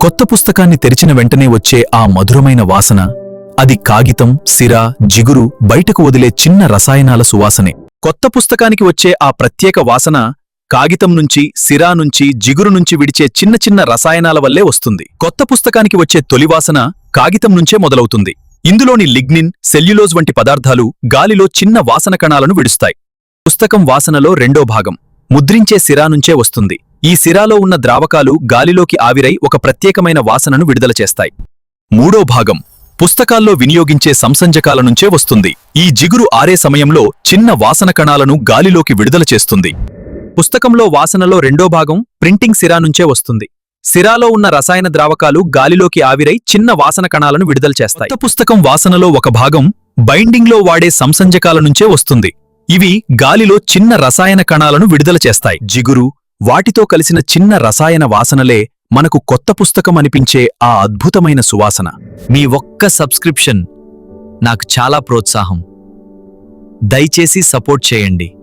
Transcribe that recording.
కొత్త పుస్తకాన్ని తెరిచిన వెంటనే వచ్చే ఆ మధురమైన వాసన అది కాగితం సిర జిగురు బయటకు వదిలే చిన్న రసాయనాల సువాసనే. కొత్త పుస్తకానికి వచ్చే ఆ ప్రత్యేక వాసన కాగితం నుంచి సిరా నుంచి జిగురు నుంచి విడిచే చిన్న చిన్న రసాయనాల వల్లే వస్తుంది. కొత్త పుస్తకానికి వచ్చే తొలి వాసన కాగితం నుంచే మొదలవుతుంది. ఇందులోని లిగ్నిన్ సెల్యులోజ్ వంటి పదార్థాలు గాలిలో చిన్న వాసన కణాలను విడుస్తాయి. పుస్తకం వాసనలో రెండో భాగం ముద్రించే సిరా నుంచే వస్తుంది. ఈ సిరాలో ఉన్న ద్రావకాలు గాలిలోకి ఆవిరై ఒక ప్రత్యేకమైన వాసనను విడుదల చేస్తాయి. మూడో భాగం. పుస్తకాల్లో వినియోగించే సంసంజకాల నుంచే వస్తుంది. ఈ జిగురు ఆరే సమయంలో చిన్న వాసన కణాలను గాలిలోకి విడుదల చేస్తుంది. పుస్తకంలో వాసనలో రెండో భాగం ప్రింటింగ్ సిరా నుంచే వస్తుంది. సిరాలో ఉన్న రసాయన ద్రావకాలు గాలిలోకి ఆవిరై చిన్న వాసన కణాలను విడుదల చేస్తాయి. పుస్తకం వాసనలో ఒక భాగం బైండింగ్లో వాడే సంసంజకాల నుంచే వస్తుంది. ఇవి గాలిలో చిన్న రసాయన కణాలను విడుదల చేస్తాయి. జిగురు వాటితో కలిసిన చిన్న రసాయన వాసనలే మనకు కొత్త పుస్తకం అనిపించే ఆ అద్భుతమైన సువాసన. మీ ఒక్క సబ్స్క్రిప్షన్ నాకు చాలా ప్రోత్సాహం. దయచేసి సపోర్ట్ చేయండి.